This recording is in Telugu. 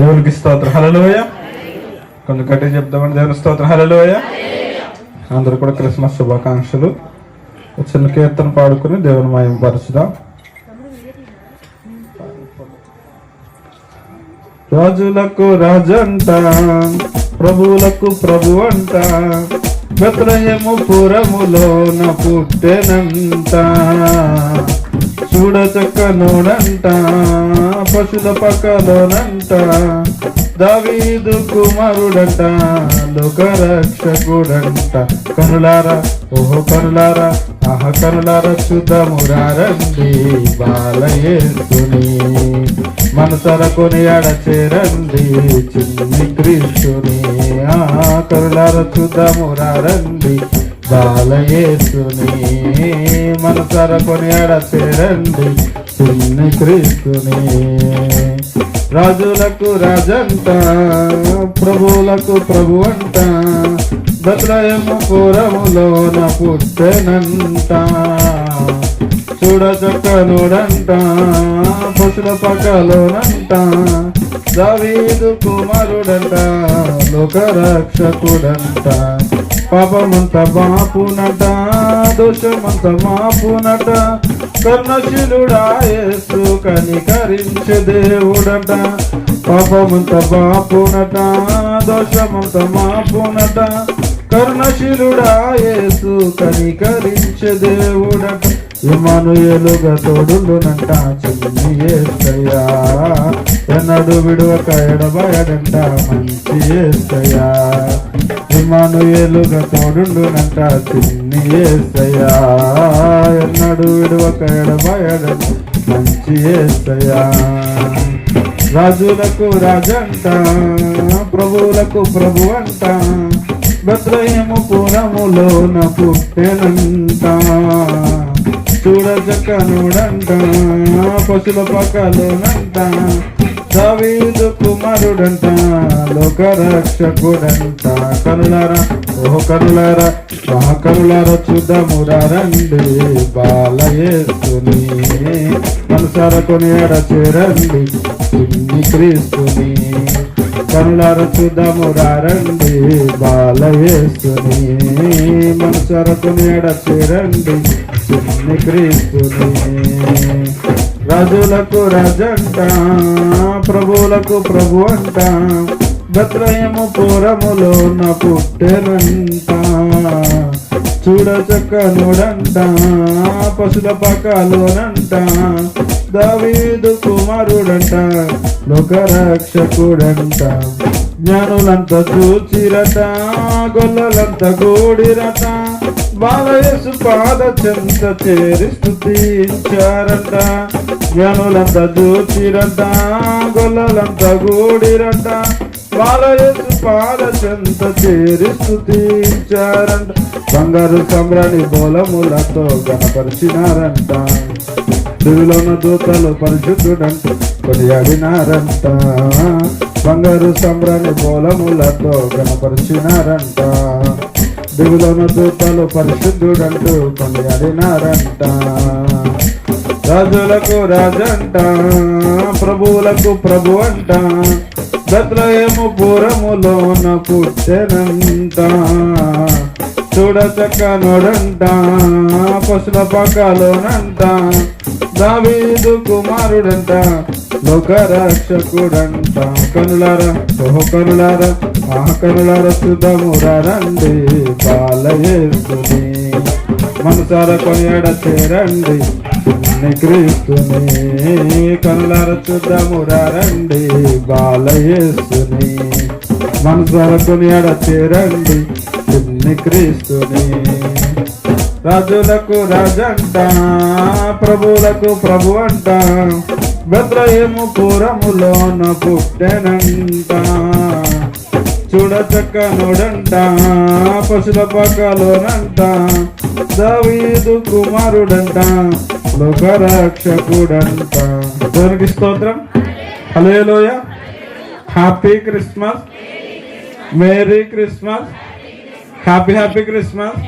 దేవునికి స్తోత్రం. హలలోయ కొంచెం గట్టి చెప్దామని దేవుని స్తోత్రం. హలలోయ అందరూ కూడా క్రిస్మస్ శుభాకాంక్షలు. చిన్న కీర్తన పాడుకుని దేవుని మయం పరచుదాం. రాజులకు రాజంట ప్రభువులకు ప్రభు అంట బెత్రయము పురములోన పుట్టెనంట చూడ చక్కనోడంట పశుల పక్కలోనంట. దావీదు కుమారుడంట లోకరక్షకుడంట. కనులారా ఓహో కనులారా ఆహ కనులారా చూద్దామురారండి బాలయేసుని. మనసర కొని చేరండి చిన్ని కృష్ణుని ఆ కరులార చూద్దాము బాలయేసుని. మనసర కొని చేరండి చిన్ని క్రీస్తుని. రాజులకు రాజంట ప్రభువులకు ప్రభు అంట. బద్రయము పురములోన పుట్టెనంట. చూడ చక్కనుడంట పశుల పక్కలోనంట. దావీదు కుమారుడంట లోకరక్షకుడంట. పాపమంత బాపునట. దోషమంత మాపునట కర్ణశీలుడా యేసు కనికరించే దేవుడంట. పాపమంత బాపునట దోషమంత మాపునట కరుణశీలుడా యేసు కనికరించే దేవుడట. ఇమానుయేలుగా తోడుండునంట చిన్ని ఏస్తయ్యా ఎన్నడు విడువక ఎడబయడంట మంచి ఏస్తయ్యా ఇమానుయేలుగా తోడుండునంట తిన్ని ఏసయ్యా. ఎన్నడు విడువక ఎడబయడ మంచి ఏసయ్యా. రాజులకు రాజంట ప్రభువులకు ప్రభు అంట భద్రయము పురములోన పుట్టెనంట. చూడచక్కనుడంట పశుల పక్కలోనంట దావీదు కుమారుడంట లోకరక్షకుడంట. కరులారా ఓహో కరులారా మహా కనులారా చూద్దామురా రండి బాలయేసుని. మనసార కొని ఎడ చేరండి చిన్ని క్రీస్తుని. కనులార చూద్దామురా రండి బాలయేసుని. మనసార కొని ఎడ చేరండి చిన్ని క్రీస్తుని. రాజులకు రాజంట ప్రభువులకు ప్రభు అంట. భద్రయము పురములోన పుట్టెనంట చూడచక్క చక్కనుడంట పశుల పక్కలోనంట దావీదు కుమారుడంట లోకరక్షకుడంట. జ్ఞానులంత చూచిరట గొల్లలంత గోడిరట. బాలయేసు పాద చెంత చేరి స్థుతించారట జ్ఞానులంత చూచిరట గొల్లలంత గోడిరట. బాలయేసు పాద చెంత చేరి స్థుతించారంట బంగారు సమ్రాణి బోలములతో గణపరిచినారంట దివిలోన దూతలు పరిశుద్ధుడంట కొనియాడినారంట. బంగారు సంబ్రాలు బోలములతో గణపరిచినారంట దిగులను దూతలు పరిశుద్ధుడంటూ కొనియాడినారంట. రాజులకు రాజంట ప్రభువులకు ప్రభు అంట. దత్రయము పురములోన పుట్టెనంట చూడచక్క నోడంట పశుల పక్కలోనంట దావీదు కుమారుడంట లోకరక్షకుడంట. కనులారా ఓహో కనులారా ఆ కనులారా చూద్దామురా రండి బాలయేసుని. మనసార కొనియాడ చేరండి చిన్ని క్రీస్తుని. కనులార చూద్దామురా రండి బాలయేసుని. మనసార కొనియాడ చేరండి చిన్ని క్రీస్తుని. రాజులకు రాజంట ప్రభువులకు ప్రభు అంట. భద్రయము పురములోన పుట్టెనంట. చూడచక్కనుడంట పశుల పక్కలోనంట. దావీదు కుమారుడంట లోకరక్షకుడంట. దేవునికి స్తోత్రం. హలోయ happy Christmas. Merry Christmas. Happy happy Christmas.